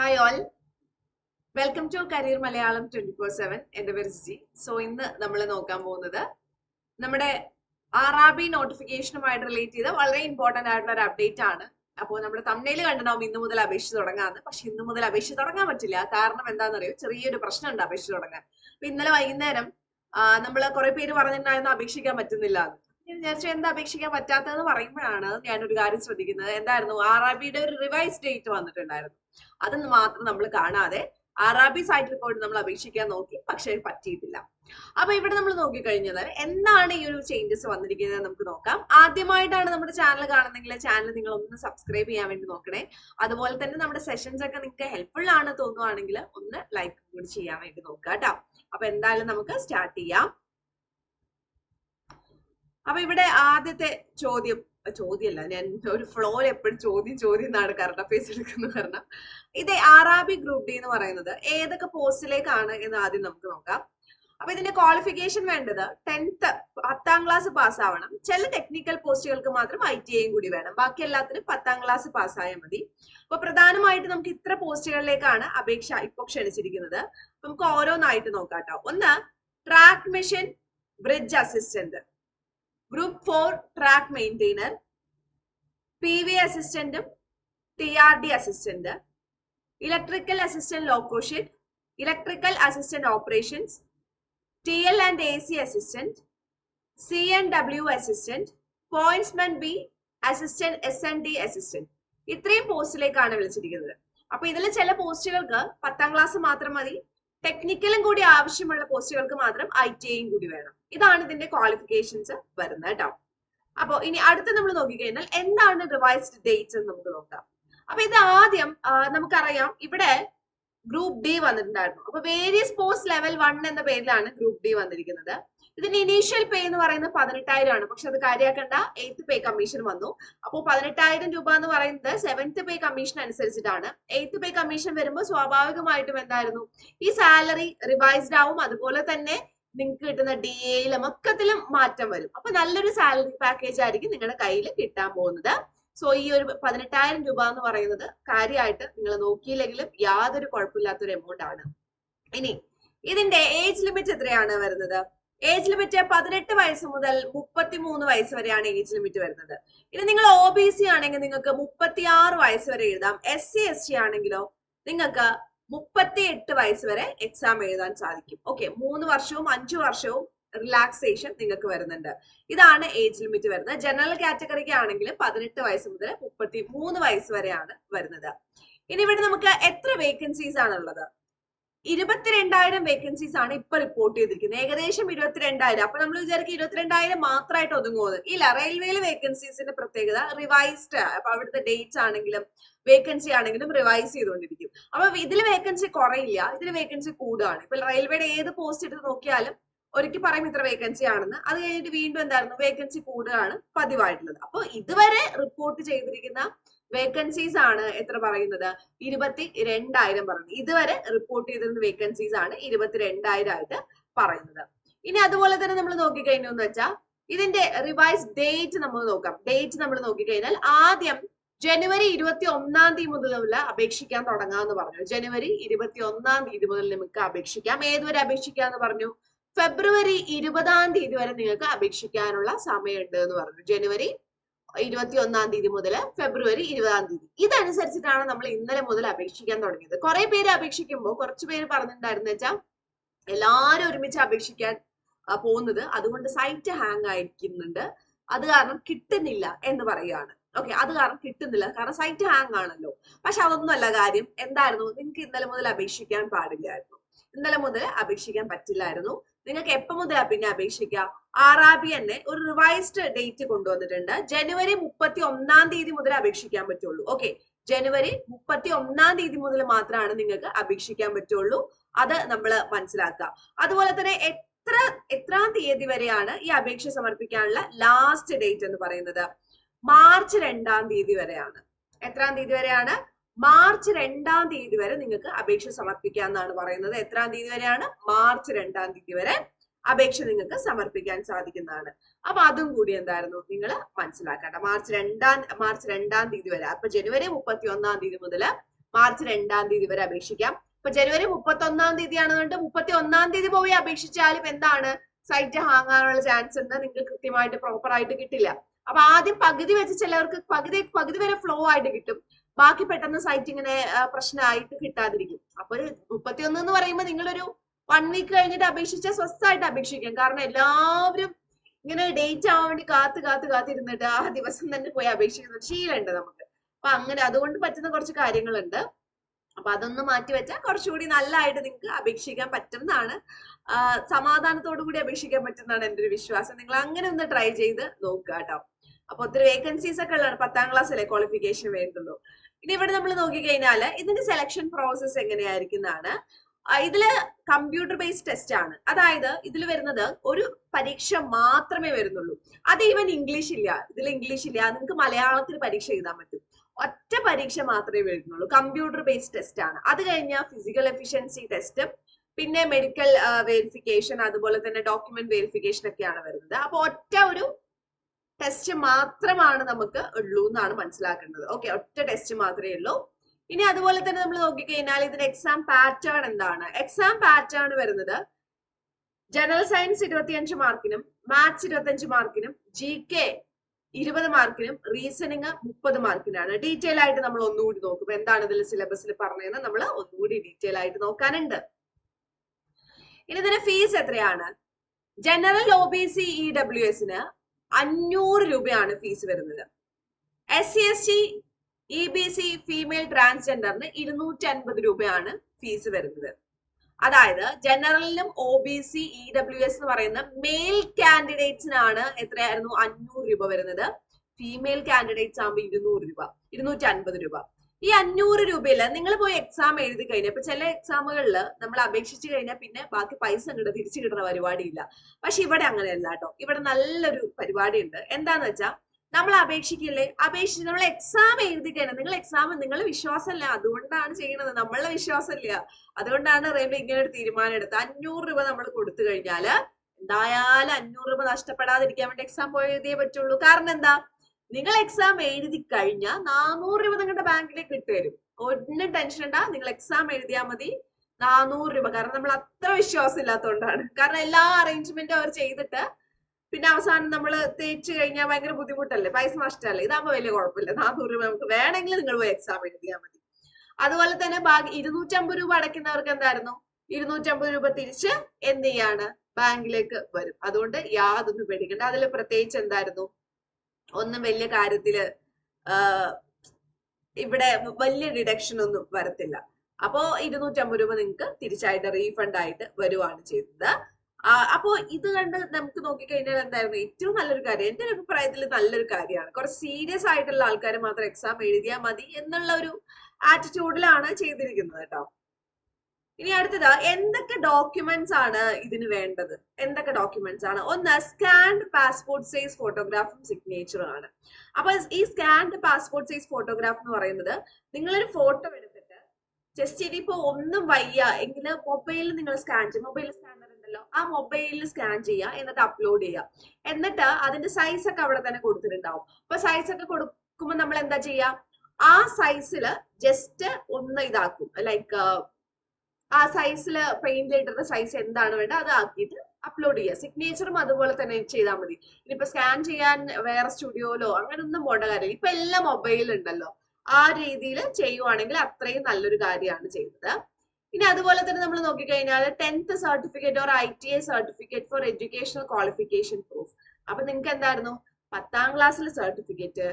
Hi all welcome to career Malayalam twenty four seven എന്റെ പേര് G so ഇന്ന് നമ്മൾ നോക്കാൻ പോകുന്നത് നമ്മുടെ ആറാബി നോട്ടിഫിക്കേഷനുമായിട്ട് റിലേറ്റ് ചെയ്ത വളരെ ഇമ്പോർട്ടന്റ് ആയിട്ടുള്ള ഒരു അപ്ഡേറ്റ് ആണ്. അപ്പോൾ നമ്മുടെ തമിഴിൽ കണ്ടിട്ടുണ്ടാവും ഇന്ന് മുതൽ അപേക്ഷിച്ച് തുടങ്ങാന്ന്. പക്ഷെ ഇന്ന് മുതൽ അപേക്ഷിച്ച് തുടങ്ങാൻ പറ്റില്ല. കാരണം എന്താണെന്നറിയോ ചെറിയൊരു പ്രശ്നമുണ്ട് അപേക്ഷിച്ച് തുടങ്ങാൻ. അപ്പൊ ഇന്നലെ വൈകുന്നേരം നമ്മൾ കുറെ പേര് പറഞ്ഞിട്ടുണ്ടായിരുന്നു അപേക്ഷിക്കാൻ പറ്റുന്നില്ല വിചാരിച്ചു എന്താ അപേക്ഷിക്കാൻ പറ്റാത്തതെന്ന് പറയുമ്പോഴാണ് ഞാനൊരു കാര്യം ശ്രദ്ധിക്കുന്നത്. എന്തായിരുന്നു? ആർ ആർ ബിയുടെ ഒരു റിവൈസ് ഡേറ്റ് വന്നിട്ടുണ്ടായിരുന്നു. അതൊന്ന് മാത്രം നമ്മൾ കാണാതെ ആർ സൈറ്റിൽ പോയിട്ട് നമ്മൾ അപേക്ഷിക്കാൻ നോക്കി. പക്ഷേ പറ്റിയിട്ടില്ല. അപ്പൊ ഇവിടെ നമ്മൾ നോക്കിക്കഴിഞ്ഞത് എന്താണ് ഈ ഒരു ചേഞ്ചസ് വന്നിരിക്കുന്നത് നമുക്ക് നോക്കാം. ആദ്യമായിട്ടാണ് നമ്മുടെ ചാനൽ കാണുന്നെങ്കിൽ ചാനൽ നിങ്ങൾ ഒന്ന് സബ്സ്ക്രൈബ് ചെയ്യാൻ വേണ്ടി നോക്കണേ. അതുപോലെ തന്നെ നമ്മുടെ സെഷൻസ് ഒക്കെ നിങ്ങൾക്ക് ഹെൽപ്ഫുൾ ആണ് തോന്നുവാണെങ്കിൽ ഒന്ന് ലൈക്ക് കൂടി ചെയ്യാൻ വേണ്ടി നോക്കാം കേട്ടോ. അപ്പൊ എന്തായാലും നമുക്ക് സ്റ്റാർട്ട് ചെയ്യാം. അപ്പൊ ഇവിടെ ആദ്യത്തെ ചോദ്യം ചോദ്യമല്ല ഞാൻ ഒരു ഫ്ലോയിൽ എപ്പോഴും ചോദ്യം ചോദ്യം എന്നാണ് കറണ്ട് അഫയേഴ്സ് എടുക്കുന്നത് കാരണം. ഇത് ആറാബി ഗ്രൂപ്പ് ഡി എന്ന് പറയുന്നത് ഏതൊക്കെ പോസ്റ്റിലേക്കാണ് എന്ന് ആദ്യം നമുക്ക് നോക്കാം. അപ്പൊ ഇതിന്റെ ക്വാളിഫിക്കേഷൻ വേണ്ടത് ടെൻത്ത് പത്താം ക്ലാസ് പാസ്സാവണം ചില ടെക്നിക്കൽ പോസ്റ്റുകൾക്ക് മാത്രം ഐ ടി ഐയും കൂടി വേണം. ബാക്കി എല്ലാത്തിനും പത്താം ക്ലാസ് പാസ്സായാൽ മതി. അപ്പൊ പ്രധാനമായിട്ട് നമുക്ക് ഇത്ര പോസ്റ്റുകളിലേക്കാണ് അപേക്ഷ ഇപ്പൊ ക്ഷണിച്ചിരിക്കുന്നത്. നമുക്ക് ഓരോന്നായിട്ട് നോക്കാം കേട്ടോ. ഒന്ന് track machine bridge assistant group four track maintainer P V അസിസ്റ്റന്റും T R D assistant electrical assistant loco shed electrical assistant operations T L and A C assistant C N W assistant pointsmen B assistant S N D assistant ഇത്രയും പോസ്റ്റിലേക്കാണ് വിളിച്ചിരിക്കുന്നത്. അപ്പൊ ഇതിൽ ചില പോസ്റ്റുകൾക്ക് പത്താം class മാത്രം മതി. ടെക്നിക്കലും കൂടി ആവശ്യമുള്ള പോസ്റ്റുകൾക്ക് മാത്രം ഐ ടി ഐയും കൂടി വേണം. ഇതാണ് ഇതിന്റെ ക്വാളിഫിക്കേഷൻസ് വരുന്നത് കേട്ടോ. അപ്പോൾ ഇനി അടുത്ത് നമ്മൾ നോക്കിക്കഴിഞ്ഞാൽ എന്താണ് റിവൈസ്ഡ് ഡേറ്റ് എന്ന് നമുക്ക് നോക്കാം. അപ്പൊ ഇത് ആദ്യം നമുക്കറിയാം ഇവിടെ ഗ്രൂപ്പ് ഡി വന്നിട്ടുണ്ടായിരുന്നു. അപ്പൊ വേരിയസ് പോസ്റ്റ് ലെവൽ വൺ എന്ന പേരിലാണ് ഗ്രൂപ്പ് ഡി വന്നിരിക്കുന്നത്. ഇതിന്റെ ഇനീഷ്യൽ പേ എന്ന് പറയുന്നത് പതിനെട്ടായിരം ആണ്. പക്ഷെ അത് കാര്യമാക്കേണ്ട എയ്ത്ത് പേ കമ്മീഷൻ വന്നു. അപ്പോൾ പതിനെട്ടായിരം രൂപ എന്ന് പറയുന്നത് സെവൻത്ത് പേ കമ്മീഷൻ അനുസരിച്ചിട്ടാണ്. എയ്ത്ത് പേ കമ്മീഷൻ വരുമ്പോൾ സ്വാഭാവികമായിട്ടും എന്തായിരുന്നു? ഈ സാലറി റിവൈസ്ഡ് ആവും. അതുപോലെ തന്നെ നിങ്ങൾക്ക് കിട്ടുന്ന ഡി എയിലും ഒക്കത്തിലും മാറ്റം വരും. അപ്പൊ നല്ലൊരു സാലറി പാക്കേജ് ആയിരിക്കും നിങ്ങളുടെ കയ്യിൽ കിട്ടാൻ പോകുന്നത്. സോ ഈ ഒരു പതിനെട്ടായിരം രൂപ എന്ന് പറയുന്നത് കാര്യമായിട്ട് നിങ്ങൾ നോക്കിയില്ലെങ്കിലും യാതൊരു കുഴപ്പമില്ലാത്തൊരു എമൗണ്ട് ആണ്. ഇനി ഇതിന്റെ ഏജ് ലിമിറ്റ് എത്രയാണ് വരുന്നത്? ഏജ് ലിമിറ്റ് പതിനെട്ട് വയസ്സ് മുതൽ മുപ്പത്തി മൂന്ന് വയസ്സ് വരെയാണ് ഏജ് ലിമിറ്റ് വരുന്നത്. ഇനി നിങ്ങൾ ഒ ബി സി ആണെങ്കിൽ നിങ്ങൾക്ക് മുപ്പത്തി ആറ് വയസ്സ് വരെ എഴുതാം. എസ് സി എസ് ടി ആണെങ്കിലോ നിങ്ങൾക്ക് മുപ്പത്തി എട്ട് വയസ്സ് വരെ എക്സാം എഴുതാൻ സാധിക്കും. ഓക്കെ മൂന്ന് വർഷവും അഞ്ചു വർഷവും റിലാക്സേഷൻ നിങ്ങൾക്ക് വരുന്നുണ്ട്. ഇതാണ് ഏജ് ലിമിറ്റ് വരുന്നത്. ജനറൽ കാറ്റഗറിക്ക് ആണെങ്കിൽ പതിനെട്ട് വയസ്സ് മുതൽ മുപ്പത്തി മൂന്ന് വയസ്സ് വരെയാണ് വരുന്നത്. ഇനി ഇവിടെ നമുക്ക് എത്ര വേക്കൻസീസ് ആണുള്ളത് ഇരുപത്തിരണ്ടായിരം വേക്കൻസീസ് ആണ് ഇപ്പൊ റിപ്പോർട്ട് ചെയ്തിരിക്കുന്നത്. ഏകദേശം ഇരുപത്തിരണ്ടായിരം. അപ്പൊ നമ്മൾ വിചാരിക്കും ഇരുപത്തിരണ്ടായിരം മാത്രമായിട്ട് ഒതുങ്ങുന്നത് ഇല്ല റെയിൽവേയിലെ വേക്കൻസീസിന്റെ പ്രത്യേകത റിവൈസ്ഡ് അപ്പൊ അവിടുത്തെ ഡേറ്റ്സ് ആണെങ്കിലും വേക്കൻസി ആണെങ്കിലും റിവൈസ് ചെയ്തുകൊണ്ടിരിക്കും. അപ്പൊ ഇതിൽ വേക്കൻസി കുറയില്ല. ഇതിൽ വേക്കൻസി കൂടുകയാണ് ഇപ്പൊ റെയിൽവേയുടെ ഏത് പോസ്റ്റ് എടുത്ത് നോക്കിയാലും ഒരിക്കൽ പറയും ഇത്ര വേക്കൻസി ആണെന്ന്. അത് കഴിഞ്ഞിട്ട് വീണ്ടും എന്തായിരുന്നു? വേക്കൻസി കൂടുകയാണ് പതിവായിട്ടുള്ളത്. അപ്പൊ ഇതുവരെ റിപ്പോർട്ട് ചെയ്തിരിക്കുന്ന വേക്കൻസീസ് ആണ് എത്ര പറയുന്നത്? ഇരുപത്തി രണ്ടായിരം പറയുന്നത്. ഇതുവരെ റിപ്പോർട്ട് ചെയ്തിരുന്ന വേക്കൻസീസ് ആണ് ഇരുപത്തിരണ്ടായിരം ആയിട്ട് പറയുന്നത്. ഇനി അതുപോലെ തന്നെ നമ്മൾ നോക്കിക്കഴിഞ്ഞു എന്ന് വെച്ചാൽ ഇതിന്റെ റിവൈസ് ഡേറ്റ് നമ്മൾ നോക്കാം. ഡേറ്റ് നമ്മൾ നോക്കിക്കഴിഞ്ഞാൽ ആദ്യം ജനുവരി ഇരുപത്തി ഒന്നാം തീയതി മുതലുള്ള അപേക്ഷിക്കാൻ തുടങ്ങാമെന്ന് പറഞ്ഞു. ജനുവരി ഇരുപത്തി ഒന്നാം തീയതി മുതൽ നമുക്ക് അപേക്ഷിക്കാം. ഏതുവരെ അപേക്ഷിക്കാന്ന് പറഞ്ഞു? ഫെബ്രുവരി ഇരുപതാം തീയതി വരെ നിങ്ങൾക്ക് അപേക്ഷിക്കാനുള്ള സമയമുണ്ട് എന്ന് പറഞ്ഞു. ജനുവരി ഇരുപത്തി ഒന്നാം തീയതി മുതൽ ഫെബ്രുവരി ഇരുപതാം തീയതി. ഇതനുസരിച്ചിട്ടാണ് നമ്മൾ ഇന്നലെ മുതൽ അപേക്ഷിക്കാൻ തുടങ്ങിയത്. കുറെ പേര് അപേക്ഷിക്കുമ്പോൾ കുറച്ച് പേര് പറഞ്ഞിട്ടുണ്ടായിരുന്നു വെച്ചാൽ എല്ലാവരും ഒരുമിച്ച് അപേക്ഷിക്കാൻ പോകുന്നത് അതുകൊണ്ട് സൈറ്റ് ഹാങ് ആയിരിക്കുന്നുണ്ട്. അത് കാരണം കിട്ടുന്നില്ല എന്ന് പറയുകയാണ് ഓക്കെ അത് കാരണം കിട്ടുന്നില്ല. കാരണം സൈറ്റ് ഹാങ് ആണല്ലോ. പക്ഷെ അതൊന്നുമല്ല കാര്യം. എന്തായിരുന്നു? നിങ്ങൾക്ക് ഇന്നലെ മുതൽ അപേക്ഷിക്കാൻ പാടില്ലായിരുന്നു. ഇന്നലെ മുതൽ അപേക്ഷിക്കാൻ പറ്റില്ലായിരുന്നു. നിങ്ങൾക്ക് എപ്പോൾ മുതൽ പിന്നെ അപേക്ഷിക്കാം? തന്നെ ഒരു റിവൈസ്ഡ് ഡേറ്റ് കൊണ്ടുവന്നിട്ടുണ്ട്. ജനുവരി മുപ്പത്തി ഒന്നാം തീയതി മുതൽ അപേക്ഷിക്കാൻ പറ്റുള്ളൂ. ഓക്കെ ജനുവരി മുപ്പത്തി ഒന്നാം തീയതി മുതൽ മാത്രമാണ് നിങ്ങൾക്ക് അപേക്ഷിക്കാൻ പറ്റുള്ളൂ. അത് നമ്മൾ മനസ്സിലാക്കുക. അതുപോലെ തന്നെ എത്ര എത്രാം തീയതി വരെയാണ് ഈ അപേക്ഷ സമർപ്പിക്കാനുള്ള ലാസ്റ്റ് ഡേറ്റ് എന്ന് പറയുന്നത്? മാർച്ച് രണ്ടാം തീയതി വരെയാണ്. എത്രാം തീയതി വരെയാണ്? മാർച്ച് രണ്ടാം തീയതി വരെ നിങ്ങൾക്ക് അപേക്ഷ സമർപ്പിക്കാം എന്നാണ് പറയുന്നത്. എത്രാം തീയതി വരെയാണ്? മാർച്ച് രണ്ടാം തീയതി വരെ അപേക്ഷ നിങ്ങൾക്ക് സമർപ്പിക്കാൻ സാധിക്കുന്നതാണ്. അപ്പൊ അതും കൂടി എന്തായിരുന്നു? നിങ്ങൾ മനസ്സിലാക്കേണ്ട. മാർച്ച് രണ്ടാം മാർച്ച് രണ്ടാം തീയതി വരെ. അപ്പൊ ജനുവരി മുപ്പത്തി ഒന്നാം തീയതി മുതൽ മാർച്ച് രണ്ടാം തീയതി വരെ അപേക്ഷിക്കാം. ഇപ്പൊ ജനുവരി മുപ്പത്തി ഒന്നാം തീയതി ആണെന്നുണ്ട് മുപ്പത്തി ഒന്നാം തീയതി പോയി അപേക്ഷിച്ചാലും എന്താണ്? സൈറ്റ് ഹാങ്ങാനുള്ള ചാൻസ് ഉണ്ട് നിങ്ങൾക്ക് കൃത്യമായിട്ട് പ്രോപ്പർ ആയിട്ട് കിട്ടില്ല. അപ്പൊ ആദ്യം പകുതി വെച്ച് ചിലവർക്ക് പകുതി പകുതി വരെ ഫ്ലോ ആയിട്ട് കിട്ടും. ബാക്കി പെട്ടെന്ന് സൈറ്റ് ഇങ്ങനെ പ്രശ്നമായിട്ട് കിട്ടാതിരിക്കും. അപ്പൊ ഒരു മുപ്പത്തിയൊന്ന് എന്ന് പറയുമ്പോൾ നിങ്ങളൊരു വൺ വീക്ക് കഴിഞ്ഞിട്ട് അപേക്ഷിച്ചാൽ സ്വസ്ഥമായിട്ട് അപേക്ഷിക്കാം. കാരണം എല്ലാവരും ഇങ്ങനെ ഡേറ്റ് ആവാൻ വേണ്ടി കാത്ത് കാത്ത് കാത്തിരുന്നിട്ട് ആ ദിവസം തന്നെ പോയി അപേക്ഷിക്കുന്ന ശീലമുണ്ട് നമുക്ക്. അപ്പൊ അങ്ങനെ അതുകൊണ്ട് പറ്റുന്ന കുറച്ച് കാര്യങ്ങളുണ്ട്. അപ്പൊ അതൊന്ന് മാറ്റി വെച്ചാൽ കുറച്ചുകൂടി നല്ലതായിട്ട് നിങ്ങൾക്ക് അപേക്ഷിക്കാൻ പറ്റുന്നതാണ്. സമാധാനത്തോടു കൂടി അപേക്ഷിക്കാൻ പറ്റുന്നതാണ് എന്റെ ഒരു വിശ്വാസം. നിങ്ങൾ അങ്ങനെ ഒന്ന് ട്രൈ ചെയ്ത് നോക്കുക കേട്ടോ. അപ്പൊ ഒത്തിരി വേക്കൻസീസ് ഒക്കെ ഉള്ളതാണ് പത്താം ക്ലാസ്സിലെ ക്വാളിഫിക്കേഷൻ വേണ്ടുള്ളൂ. ഇനി ഇവിടെ നമ്മൾ നോക്കിക്കഴിഞ്ഞാൽ ഇതിന്റെ സെലക്ഷൻ പ്രോസസ്സ് എങ്ങനെയായിരിക്കുന്നതാണ്? ഇതിൽ കമ്പ്യൂട്ടർ ബേസ്ഡ് ടെസ്റ്റ് ആണ്. അതായത് ഇതിൽ വരുന്നത് ഒരു പരീക്ഷ മാത്രമേ വരുന്നുള്ളൂ. അത് ഈവൻ ഇംഗ്ലീഷ് ഇല്ല. ഇതിൽ ഇംഗ്ലീഷ് ഇല്ല. നിങ്ങൾക്ക് മലയാളത്തിൽ പരീക്ഷ എഴുതാൻ പറ്റും. ഒറ്റ പരീക്ഷ മാത്രമേ വരുന്നുള്ളൂ. കമ്പ്യൂട്ടർ ബേസ്ഡ് ടെസ്റ്റ് ആണ്. അത് കഴിഞ്ഞാൽ ഫിസിക്കൽ എഫിഷ്യൻസി ടെസ്റ്റ് പിന്നെ മെഡിക്കൽ വെരിഫിക്കേഷൻ അതുപോലെ തന്നെ ഡോക്യുമെന്റ് വെരിഫിക്കേഷൻ ഒക്കെയാണ് വരുന്നത്. അപ്പൊ ഒറ്റ ഒരു ടെസ്റ്റ് മാത്രമാണ് നമുക്ക് ഉള്ളൂ എന്നാണ് മനസ്സിലാക്കേണ്ടത്. ഓക്കെ ഒറ്റ ടെസ്റ്റ് മാത്രമേ ഉള്ളൂ. ഇനി അതുപോലെ തന്നെ നമ്മൾ നോക്കിക്കഴിഞ്ഞാൽ ഇതിന്റെ എക്സാം പാറ്റേൺ എന്താണ്? എക്സാം പാറ്റേൺ വരുന്നത്. ജനറൽ സയൻസ് ഇരുപത്തിയഞ്ച് മാർക്കിനും മാത്സ് ഇരുപത്തിയഞ്ച് മാർക്കിനും ജി കെ ഇരുപത് മാർക്കിനും റീസണിങ് മുപ്പത് മാർക്കിനാണ് ഡീറ്റെയിൽ ആയിട്ട് നമ്മൾ ഒന്നുകൂടി നോക്കും. എന്താണ് ഇതിൽ സിലബസിൽ പറഞ്ഞതെന്ന് നമ്മൾ ഒന്നുകൂടി ഡീറ്റെയിൽ ആയിട്ട് നോക്കാനുണ്ട്. ഇനി ഇതിന്റെ ഫീസ് എത്രയാണ്? General O B C E W എസിന് അഞ്ഞൂറ് രൂപയാണ് ഫീസ് വരുന്നത്. S C S T E B C female ട്രാൻസ്ജെൻഡറിന് ഇരുന്നൂറ്റി അൻപത് രൂപയാണ് ഫീസ് വരുന്നത്. അതായത് ജനറലിനും O B C E W S എന്ന് പറയുന്ന മെയിൽ കാൻഡിഡേറ്റ്സിനാണ് എത്രയായിരുന്നു? അഞ്ഞൂറ് രൂപ വരുന്നത്. ഫീമെയിൽ കാൻഡിഡേറ്റ്സ് ആകുമ്പോൾ ഇരുന്നൂറ് രൂപ ഇരുന്നൂറ്റി അൻപത് രൂപ. ഈ അഞ്ഞൂറ് രൂപയിൽ നിങ്ങൾ പോയി എക്സാം എഴുതി കഴിഞ്ഞാൽ ഇപ്പൊ ചില എക്സാമുകളിൽ നമ്മൾ അപേക്ഷിച്ച് കഴിഞ്ഞാൽ പിന്നെ ബാക്കി പൈസ ഇങ്ങോട്ട് തിരിച്ചു കിട്ടുന്ന പരിപാടിയില്ല. പക്ഷെ ഇവിടെ അങ്ങനെയല്ല കേട്ടോ. ഇവിടെ നല്ലൊരു പരിപാടി ഉണ്ട് എന്താന്ന് വെച്ചാൽ നമ്മൾ അപേക്ഷിക്കില്ലേ? അപേക്ഷിച്ച് നമ്മൾ എക്സാം എഴുതി കഴിഞ്ഞാൽ നിങ്ങൾ എക്സാം നിങ്ങൾ വിശ്വാസമല്ല. അതുകൊണ്ടാണ് ചെയ്യുന്നത് നമ്മളുടെ വിശ്വാസമില്ല. അതുകൊണ്ടാണ് റെയിൽവേ ഇങ്ങനെ ഒരു തീരുമാനം എടുത്തത്. അഞ്ഞൂറ് രൂപ നമ്മൾ കൊടുത്തു കഴിഞ്ഞാൽ എന്തായാലും അഞ്ഞൂറ് രൂപ നഷ്ടപ്പെടാതിരിക്കാൻ വേണ്ടി എക്സാം പോയി എഴുതിയേ പറ്റുള്ളൂ. കാരണം എന്താ? നിങ്ങൾ എക്സാം എഴുതി കഴിഞ്ഞാൽ നാനൂറ് രൂപ നിങ്ങളുടെ ബാങ്കിലേക്ക് ഇട്ടുതരും ഒന്നും ടെൻഷൻ ഉണ്ടാ നിങ്ങൾ എക്സാം എഴുതിയാൽ മതി. നാനൂറ് രൂപ. കാരണം നമ്മൾ അത്ര വിശ്വാസം ഇല്ലാത്തതുകൊണ്ടാണ് കാരണം എല്ലാ അറേഞ്ച്മെന്റും അവർ ചെയ്തിട്ട് പിന്നെ അവസാനം നമ്മൾ തേച്ച് കഴിഞ്ഞാൽ ഭയങ്കര ബുദ്ധിമുട്ടല്ലേ? പൈസ നഷ്ടമല്ലേ ഇതാകുമ്പോൾ വലിയ കുഴപ്പമില്ല. നാനൂറ് രൂപ നമുക്ക് വേണമെങ്കിൽ നിങ്ങൾ പോയി എക്സാം എഴുതിയാൽ മതി. അതുപോലെ തന്നെ ബാക്കി ഇരുന്നൂറ്റമ്പത് രൂപ അടയ്ക്കുന്നവർക്ക് എന്തായിരുന്നു? ഇരുന്നൂറ്റമ്പത് രൂപ തിരിച്ച് എന്ത് ചെയ്യാണ്? ബാങ്കിലേക്ക് വരും. അതുകൊണ്ട് യാതൊന്നും പേടിക്കണ്ട. അതിൽ പ്രത്യേകിച്ച് എന്തായിരുന്നു? ഒന്നും വലിയ കാര്യത്തിൽ ഇവിടെ വലിയ ഡിഡക്ഷൻ ഒന്നും വരത്തില്ല. അപ്പോ ഇരുന്നൂറ്റമ്പത് രൂപ നിങ്ങൾക്ക് തിരിച്ചായിട്ട് റീഫണ്ട് ആയിട്ട് വരുവാണ് ആ, അപ്പോ ഇത് കണ്ട് നമുക്ക് നോക്കിക്കഴിഞ്ഞാൽ എന്തായിരുന്നു? ഏറ്റവും നല്ലൊരു കാര്യം എന്റെ ഒരു അഭിപ്രായത്തിൽ നല്ലൊരു കാര്യമാണ്. കുറച്ച് സീരിയസ് ആയിട്ടുള്ള ആൾക്കാർ മാത്രം എക്സാം എഴുതിയാൽ മതി എന്നുള്ള ഒരു ആറ്റിറ്റ്യൂഡിലാണ് ചെയ്തിരിക്കുന്നത് കേട്ടോ. ഇനി അടുത്തത് എന്തൊക്കെ ഡോക്യുമെന്റ്സ് ആണ് ഇതിന് വേണ്ടത്? എന്തൊക്കെ ഡോക്യുമെന്റ്സ് ആണ്? ഒന്ന് സ്കാൻഡ് പാസ്പോർട്ട് സൈസ് ഫോട്ടോഗ്രാഫും സിഗ്നേച്ചറും ആണ്. അപ്പൊ ഈ സ്കാൻഡ് പാസ്പോർട്ട് സൈസ് ഫോട്ടോഗ്രാഫ് എന്ന് പറയുന്നത് നിങ്ങളൊരു ഫോട്ടോ എടുത്തിട്ട് ജസ്റ്റ് ഇനിയിപ്പോ ഒന്നും വയ്യ എങ്കിൽ മൊബൈലിൽ നിങ്ങൾ സ്കാൻ ചെയ്യും. മൊബൈൽ സ്കാനർ ഉണ്ടല്ലോ. ആ മൊബൈലിൽ സ്കാൻ ചെയ്യുക എന്നിട്ട് അപ്ലോഡ് ചെയ്യുക എന്നിട്ട് അതിന്റെ സൈസ് ഒക്കെ അവിടെ തന്നെ കൊടുത്തിട്ടുണ്ടാവും. അപ്പൊ സൈസ് ഒക്കെ കൊടുക്കുമ്പോൾ നമ്മൾ എന്താ ചെയ്യുക ആ സൈസിൽ ജസ്റ്റ് ഒന്ന് ഇതാക്കും. ലൈക്ക് ആ സൈസിൽ പെയിന്റ് ചെയ്തിട്ട് സൈസ് എന്താണ് വേണ്ടത് അത് ആക്കിയിട്ട് അപ്ലോഡ് ചെയ്യുക സിഗ്നേച്ചറും അതുപോലെ തന്നെ ചെയ്താൽ മതി. ഇനിയിപ്പോ സ്കാൻ ചെയ്യാൻ വേറെ സ്റ്റുഡിയോയിലോ അങ്ങനെ ഒന്നും പോകേണ്ട കാര്യമില്ല. ഇപ്പൊ എല്ലാം മൊബൈലുണ്ടല്ലോ ആ രീതിയിൽ ചെയ്യുവാണെങ്കിൽ അത്രയും നല്ലൊരു കാര്യമാണ് ചെയ്യുന്നത്. ഇനി അതുപോലെ തന്നെ നമ്മൾ നോക്കിക്കഴിഞ്ഞാൽ tenth certificate or I T I certificate for educational qualification proof അപ്പൊ നിങ്ങൾക്ക് എന്തായിരുന്നു? പത്താം ക്ലാസ്സിലെ certificate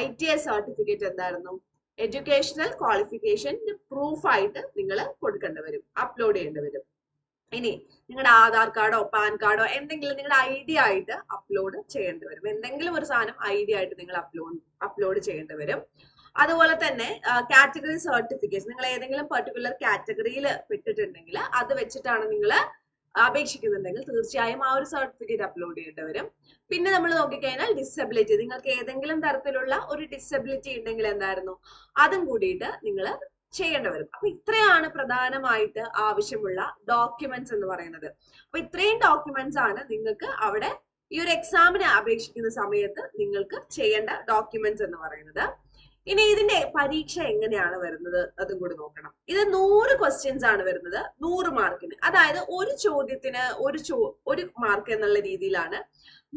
I T I certificate എന്തായിരുന്നു? എഡ്യൂക്കേഷണൽ ക്വാളിഫിക്കേഷൻ പ്രൂഫ് ആയിട്ട് നിങ്ങൾ കൊടുക്കേണ്ടി വരും അപ്ലോഡ് ചെയ്യേണ്ടി വരും. ഇനി നിങ്ങളുടെ ആധാർ കാർഡോ പാൻ കാർഡോ എന്തെങ്കിലും നിങ്ങളുടെ ഐ ഡി ആയിട്ട് അപ്ലോഡ് ചെയ്യേണ്ടി വരും. എന്തെങ്കിലും ഒരു സാധനം ഐ ഡി ആയിട്ട് നിങ്ങൾ അപ്ലോഡ് അപ്ലോഡ് ചെയ്യേണ്ടി വരും. അതുപോലെ തന്നെ കാറ്റഗറി സർട്ടിഫിക്കറ്റ് നിങ്ങൾ ഏതെങ്കിലും പെർട്ടിക്കുലർ കാറ്റഗറിയിൽ പെട്ടിട്ടുണ്ടെങ്കിൽ അത് വെച്ചിട്ടാണ് നിങ്ങൾ അപേക്ഷിക്കുന്നുണ്ടെങ്കിൽ തീർച്ചയായും ആ ഒരു സർട്ടിഫിക്കറ്റ് അപ്ലോഡ് ചെയ്യേണ്ടി വരും. പിന്നെ നമ്മൾ നോക്കിക്കഴിഞ്ഞാൽ ഡിസബിലിറ്റി നിങ്ങൾക്ക് ഏതെങ്കിലും തരത്തിലുള്ള ഒരു ഡിസബിലിറ്റി ഉണ്ടെങ്കിൽ എന്തായിരുന്നു? അതും കൂടിയിട്ട് നിങ്ങൾ ചെയ്യേണ്ടി വരും. അപ്പൊ ഇത്രയാണ് പ്രധാനമായിട്ട് ആവശ്യമുള്ള ഡോക്യുമെന്റ്സ് എന്ന് പറയുന്നത്. അപ്പൊ ഇത്രയും ഡോക്യുമെന്റ്സ് ആണ് നിങ്ങൾക്ക് അവിടെ ഈ ഒരു എക്സാമിന് അപേക്ഷിക്കുന്ന സമയത്ത് നിങ്ങൾക്ക് ചെയ്യേണ്ട ഡോക്യുമെന്റ്സ് എന്ന് പറയുന്നത്. ഇനി ഇതിന്റെ പരീക്ഷ എങ്ങനെയാണ് വരുന്നത്? അതും കൂടി നോക്കണം. ഇത് നൂറ് ക്വസ്റ്റ്യൻസ് ആണ് വരുന്നത്. നൂറ് മാർക്കിന് അതായത് ഒരു ചോദ്യത്തിന് ഒരു ചോ ഒരു മാർക്ക് എന്നുള്ള രീതിയിലാണ്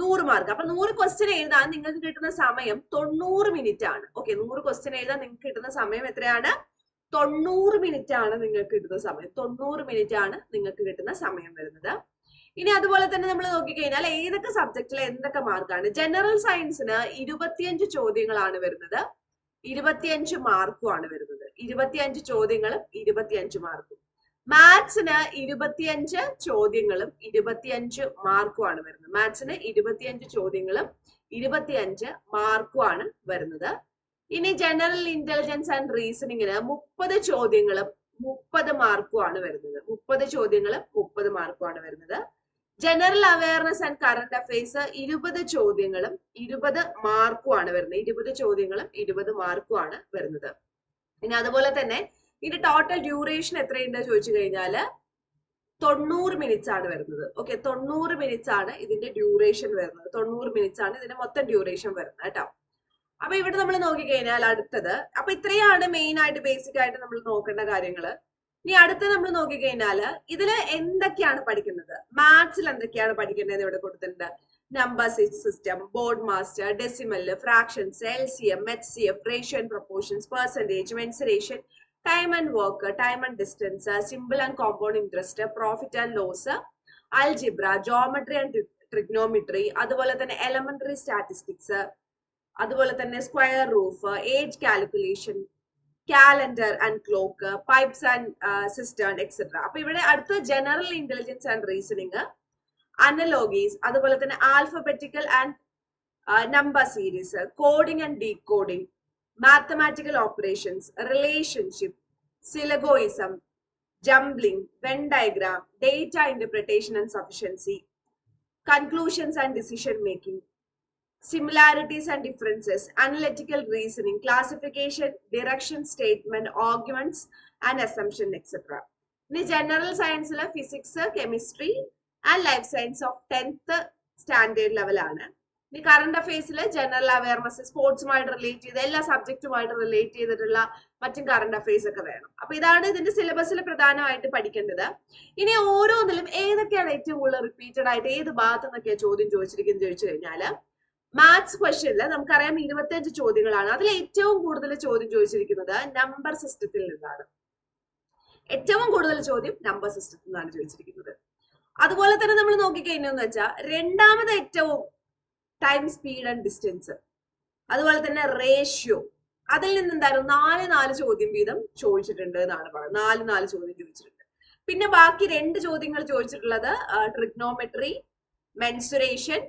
നൂറ് മാർക്ക് അപ്പൊ നൂറ് ക്വസ്റ്റ്യൻ എഴുതാൻ നിങ്ങൾക്ക് കിട്ടുന്ന സമയം തൊണ്ണൂറ് മിനിറ്റ് ആണ്. ഓക്കെ നൂറ് ക്വസ്റ്റ്യൻ എഴുതാൻ നിങ്ങൾക്ക് കിട്ടുന്ന സമയം എത്രയാണ്? തൊണ്ണൂറ് മിനിറ്റ് ആണ് നിങ്ങൾക്ക് കിട്ടുന്ന സമയം. തൊണ്ണൂറ് മിനിറ്റ് ആണ് നിങ്ങൾക്ക് കിട്ടുന്ന സമയം വരുന്നത്. ഇനി അതുപോലെ തന്നെ നമ്മൾ നോക്കിക്കഴിഞ്ഞാൽ ഏതൊക്കെ സബ്ജക്റ്റിൽ എന്തൊക്കെ മാർക്കാണ് ജനറൽ സയൻസിന് ഇരുപത്തിയഞ്ച് ചോദ്യങ്ങളാണ് വരുന്നത്. ഇരുപത്തിയഞ്ച് മാർക്കും ആണ് വരുന്നത്. ഇരുപത്തിയഞ്ച് ചോദ്യങ്ങളും ഇരുപത്തിയഞ്ച് മാർക്കും. മാത്സിന് ഇരുപത്തിയഞ്ച് ചോദ്യങ്ങളും ഇരുപത്തിയഞ്ച് മാർക്കും ആണ് വരുന്നത്. മാത്സിന് ഇരുപത്തിയഞ്ച് ചോദ്യങ്ങളും ഇരുപത്തിയഞ്ച് മാർക്കും ആണ് വരുന്നത്. ഇനി ജനറൽ ഇന്റലിജൻസ് ആൻഡ് റീസണിങ്ങിന് മുപ്പത് ചോദ്യങ്ങളും മുപ്പത് മാർക്കും ആണ് വരുന്നത്. മുപ്പത് ചോദ്യങ്ങളും മുപ്പത് മാർക്കും ആണ് വരുന്നത്. General awareness and current affairs ഇരുപത് ചോദ്യങ്ങളും ഇരുപത് മാർക്കും ആണ് വരുന്നത്. ഇരുപത് ചോദ്യങ്ങളും ഇരുപത് മാർക്കും ആണ് വരുന്നത്. ഇനി അതുപോലെ തന്നെ ഇതിന്റെ ടോട്ടൽ ഡ്യൂറേഷൻ എത്രയുണ്ട് ചോദിച്ചു കഴിഞ്ഞാൽ തൊണ്ണൂറ് മിനിറ്റ്സ് ആണ് വരുന്നത്. ഓക്കെ തൊണ്ണൂറ് മിനിറ്റ്സ് ആണ് ഇതിന്റെ ഡ്യൂറേഷൻ വരുന്നത്. തൊണ്ണൂറ് മിനിറ്റ്സ് ആണ് ഇതിന്റെ മൊത്തം ഡ്യൂറേഷൻ വരുന്നത് കേട്ടോ. അപ്പൊ ഇവിടെ നമ്മൾ നോക്കിക്കഴിഞ്ഞാൽ അടുത്തത് അപ്പൊ ഇത്രയാണ് മെയിൻ ആയിട്ട് ബേസിക് ആയിട്ട് നമ്മൾ നോക്കേണ്ട കാര്യങ്ങൾ. ഇനി അടുത്ത് നമ്മൾ നോക്കിക്കഴിഞ്ഞാൽ ഇതിൽ എന്തൊക്കെയാണ് പഠിക്കുന്നത്? മാത്സിൽ എന്തൊക്കെയാണ് പഠിക്കേണ്ടത് ഇവിടെ കൊടുത്തിട്ടുണ്ട്? Number system BODMAS decimal fractions L C M H C F ratio and proportions percentage mensuration time and work time and distance simple and compound interest profit and loss algebra geometry and trigonometry അതുപോലെ തന്നെ elementary statistics അതുപോലെ തന്നെ square root age calculation calendar and clock pipes and cistern etcetera അപ്പൊ ഇവിടെ അടുത്ത general intelligence and reasoning analogies അതുപോലെ തന്നെ alphabetical and number series coding and decoding mathematical operations relationship syllogism jumbling Venn diagram data interpretation and sufficiency conclusions and decision making similarities and differences analytical reasoning classification direction statement arguments and assumption etcetera ഇനി general സയൻസിലെ physics chemistry and life science of tenth standard ലെവലാണ് ഇനി current അഫയേഴ്സിൽ general awareness സ്പോർട്സുമായിട്ട് relate ചെയ്ത് എല്ലാ സബ്ജക്റ്റുമായിട്ട് relate ചെയ്തിട്ടുള്ള മറ്റും current affairs ഒക്കെ വേണം. അപ്പൊ ഇതാണ് ഇതിന്റെ സിലബസിൽ പ്രധാനമായിട്ട് പഠിക്കേണ്ടത്. ഇനി ഓരോന്നിലും ഏതൊക്കെയാണ് ഏറ്റവും കൂടുതൽ റിപ്പീറ്റഡ് ആയിട്ട് ഏത് ഭാഗത്തു നിന്നൊക്കെയാണ് ചോദ്യം ചോദിച്ചിരിക്കുന്നത് ചോദിച്ചു കഴിഞ്ഞാൽ മാത്സ് ക്വസ്റ്റ്യനിൽ നമുക്കറിയാം ഇരുപത്തിയഞ്ച് ചോദ്യങ്ങളാണ്. അതിൽ ഏറ്റവും കൂടുതൽ ചോദ്യം ചോദിച്ചിരിക്കുന്നത് നമ്പർ സിസ്റ്റത്തിൽ നിന്നാണ്. ഏറ്റവും കൂടുതൽ ചോദ്യം നമ്പർ സിസ്റ്റത്തിൽ നിന്നാണ് ചോദിച്ചിരിക്കുന്നത്. അതുപോലെ തന്നെ നമ്മൾ നോക്കിക്കഴിഞ്ഞെന്ന് വെച്ചാൽ രണ്ടാമത് ഏറ്റവും ടൈം സ്പീഡ് ആൻഡ് ഡിസ്റ്റൻസ് അതുപോലെ തന്നെ റേഷ്യോ അതിൽ നിന്ന് എന്തായാലും നാല് നാല് ചോദ്യം വീതം ചോദിച്ചിട്ടുണ്ട് എന്നാണ് പറയുന്നത്. നാല് നാല് ചോദ്യം ചോദിച്ചിട്ടുണ്ട്. പിന്നെ ബാക്കി രണ്ട് ചോദ്യങ്ങൾ ചോദിച്ചിട്ടുള്ളത് ട്രിഗ്നോമെട്രി മെൻസുറേഷൻ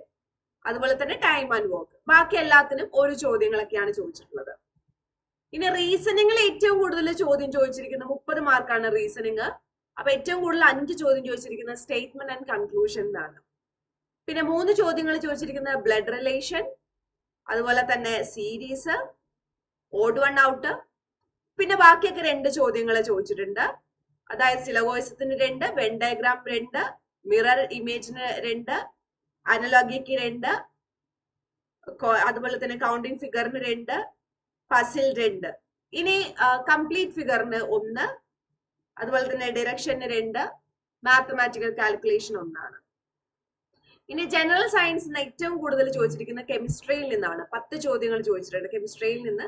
അതുപോലെ തന്നെ ടൈം ആൻഡ് വർക്ക് ബാക്കി എല്ലാത്തിനും ഒരു ചോദ്യങ്ങളൊക്കെയാണ് ചോദിച്ചിട്ടുള്ളത്. ഇനി റീസണിങ്ങിൽ ഏറ്റവും കൂടുതൽ ചോദ്യം ചോദിച്ചിരിക്കുന്ന മുപ്പത് മാർക്കാണ് റീസണിങ് അപ്പൊ ഏറ്റവും കൂടുതൽ അഞ്ച് ചോദ്യം ചോദിച്ചിരിക്കുന്നത് സ്റ്റേറ്റ്മെന്റ് ആൻഡ് കൺക്ലൂഷൻ എന്നാണ് പിന്നെ മൂന്ന് ചോദ്യങ്ങൾ ചോദിച്ചിരിക്കുന്നത് ബ്ലഡ് റിലേഷൻ അതുപോലെ തന്നെ സീരീസ് ഓഡ് വൺ ഔട്ട് പിന്നെ ബാക്കിയൊക്കെ രണ്ട് ചോദ്യങ്ങൾ ചോദിച്ചിട്ടുണ്ട്. അതായത് സിലബോയ്സത്തിന് രണ്ട് വെൻ ഡയഗ്രാം രണ്ട് മിറർ ഇമേജിന് രണ്ട് അനലോഗിക്ക് രണ്ട് അതുപോലെ തന്നെ കൗണ്ടിങ് ഫിഗറിന് രണ്ട് പസിൽ രണ്ട്. ഇനി കംപ്ലീറ്റ് ഫിഗറിന് ഒന്ന് അതുപോലെ തന്നെ ഡിറക്ഷന് രണ്ട് മാത്തമാറ്റിക്കൽ കാൽക്കുലേഷൻ ഒന്നാണ്. ഇനി ജനറൽ സയൻസിന് ഏറ്റവും കൂടുതൽ ചോദിച്ചിരിക്കുന്ന കെമിസ്ട്രിയിൽ നിന്നാണ്. പത്ത് ചോദ്യങ്ങൾ ചോദിച്ചിട്ടുണ്ട്. കെമിസ്ട്രിയിൽ നിന്ന്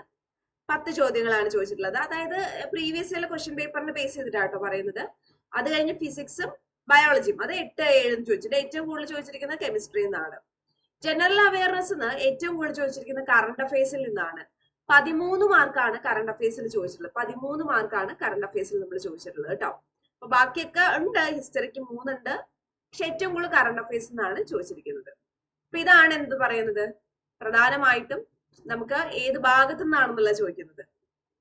പത്ത് ചോദ്യങ്ങളാണ് ചോദിച്ചിട്ടുള്ളത്. അതായത് പ്രീവിയസ് ഇയർ ക്വസ്റ്റ്യൻ പേപ്പറിന് ബേസ് ചെയ്തിട്ടാട്ടോ പറയുന്നത്. അത് കഴിഞ്ഞ് ഫിസിക്സും ബയോളജിയും അത് എട്ട് ഏഴും ചോദിച്ചിട്ട് ഏറ്റവും കൂടുതൽ ചോദിച്ചിരിക്കുന്നത് കെമിസ്ട്രി എന്നാണ്. ജനറൽ അവയർനെസ് എന്ന് ഏറ്റവും കൂടുതൽ ചോദിച്ചിരിക്കുന്നത് കറണ്ട് അഫയേഴ്സിൽ നിന്നാണ്. പതിമൂന്ന് മാർക്കാണ് കറണ്ട് അഫയേഴ്സിൽ ചോദിച്ചിട്ടുള്ളത്. പതിമൂന്ന് മാർക്കാണ് കറണ്ട് അഫയേഴ്സിൽ നമ്മൾ ചോദിച്ചിട്ടുള്ളത് കേട്ടോ. അപ്പൊ ബാക്കിയൊക്കെ ഉണ്ട്. ഹിസ്റ്ററിക്ക് മൂന്നുണ്ട്. പക്ഷെ ഏറ്റവും കൂടുതൽ കറണ്ട് അഫയേഴ്സ് എന്നാണ് ചോദിച്ചിരിക്കുന്നത്. അപ്പൊ ഇതാണ് എന്ത് പറയുന്നത്? പ്രധാനമായിട്ടും നമുക്ക് ഏത് ഭാഗത്തു നിന്നാണെന്നുള്ള ചോദിക്കുന്നത്?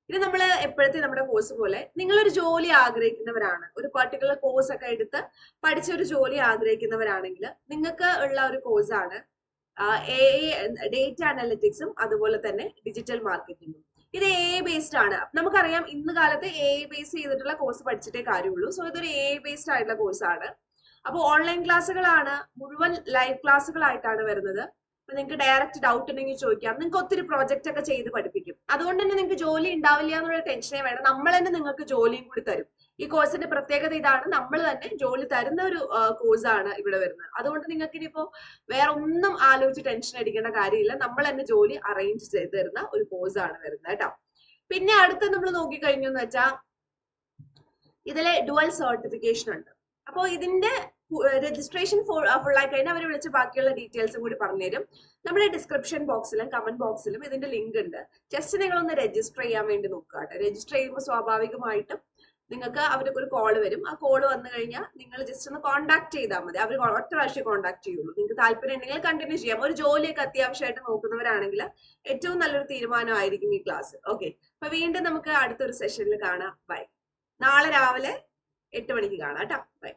ഇനി നമ്മൾ എപ്പോഴത്തെ നമ്മുടെ കോഴ്സ് പോലെ നിങ്ങളൊരു ജോലി ആഗ്രഹിക്കുന്നവരാണ്. ഒരു പർട്ടിക്കുലർ കോഴ്സ് ഒക്കെ എടുത്ത് പഠിച്ച ഒരു ജോലി ആഗ്രഹിക്കുന്നവരാണെങ്കിൽ നിങ്ങൾക്ക് ഉള്ള ഒരു കോഴ്സാണ് എ ഡേറ്റ അനലിറ്റിക്സും അതുപോലെ തന്നെ ഡിജിറ്റൽ മാർക്കറ്റിംഗും ഇത് എ ബേസ്ഡ് ആണ്. നമുക്കറിയാം ഇന്ന് കാലത്ത് എ ബേസ് ചെയ്തിട്ടുള്ള കോഴ്സ് പഠിച്ചിട്ടേ കാര്യമുള്ളൂ. സോ ഇതൊരു എ ബേസ്ഡ് ആയിട്ടുള്ള കോഴ്സാണ് അപ്പോൾ ഓൺലൈൻ ക്ലാസ്സുകളാണ് മുഴുവൻ ലൈവ് ക്ലാസ്സുകളായിട്ടാണ് വരുന്നത്. അപ്പൊ നിങ്ങൾക്ക് ഡയറക്റ്റ് ഡൗട്ട് ഉണ്ടെങ്കിൽ ചോദിക്കാം. നിങ്ങൾക്ക് ഒത്തിരി പ്രോജക്റ്റ് ഒക്കെ ചെയ്ത് പഠിപ്പിക്കും. അതുകൊണ്ട് തന്നെ നിങ്ങൾക്ക് ജോലി ഉണ്ടാവില്ല എന്നുള്ള ടെൻഷനേ വേണം നമ്മൾ തന്നെ നിങ്ങൾക്ക് ജോലിയും കൂടി തരും. ഈ കോഴ്സിന്റെ പ്രത്യേകത ഇതാണ്. നമ്മൾ തന്നെ ജോലി തരുന്ന ഒരു കോഴ്സാണ് ഇവിടെ വരുന്നത്. അതുകൊണ്ട് നിങ്ങൾക്ക് ഇനിയിപ്പോ വേറെ ഒന്നും ആലോചിച്ച് ടെൻഷൻ അടിക്കേണ്ട കാര്യമില്ല. നമ്മൾ തന്നെ ജോലി അറേഞ്ച് ചെയ്ത് തരുന്ന ഒരു കോഴ്സാണ് വരുന്നത് കേട്ടോ. പിന്നെ അടുത്ത നമ്മൾ നോക്കിക്കഴിഞ്ഞു എന്ന് വെച്ചാൽ ഇതിലെ ഡുവൽ സർട്ടിഫിക്കേഷൻ ഉണ്ട്. അപ്പോൾ ഇതിന്റെ രജിസ്ട്രേഷൻ ആയി കഴിഞ്ഞാൽ അവർ വിളിച്ച് ബാക്കിയുള്ള ഡീറ്റെയിൽസും കൂടി പറഞ്ഞുതരും. നമ്മുടെ ഡിസ്ക്രിപ്ഷൻ ബോക്സിലും കമന്റ് ബോക്സിലും ഇതിന്റെ ലിങ്ക് ഉണ്ട്. ജസ്റ്റ് നിങ്ങളൊന്ന് രജിസ്റ്റർ ചെയ്യാൻ വേണ്ടി നോക്കുക കേട്ടോ രജിസ്റ്റർ ചെയ്യുമ്പോൾ സ്വാഭാവികമായിട്ടും നിങ്ങൾക്ക് അവർക്ക് ഒരു കോൾ വരും. ആ കോൾ വന്നു കഴിഞ്ഞാൽ നിങ്ങൾ ജസ്റ്റ് ഒന്ന് കോൺടാക്ട് ചെയ്താൽ മതി. അവർ ഒറ്റ പ്രാവശ്യം കോൺടാക്ട് ചെയ്യുള്ളൂ. നിങ്ങൾക്ക് താല്പര്യം ഉണ്ടെങ്കിൽ കണ്ടിന്യൂ ചെയ്യാം. ഒരു ജോലിയൊക്കെ അത്യാവശ്യമായിട്ട് നോക്കുന്നവരാണെങ്കിൽ ഏറ്റവും നല്ലൊരു തീരുമാനമായിരിക്കും ഈ ക്ലാസ് ഓക്കെ അപ്പൊ വീണ്ടും നമുക്ക് അടുത്തൊരു സെഷനിൽ കാണാം. ബൈ നാളെ രാവിലെ എട്ട് മണിക്ക് കാണാം കേട്ടോ. ബൈ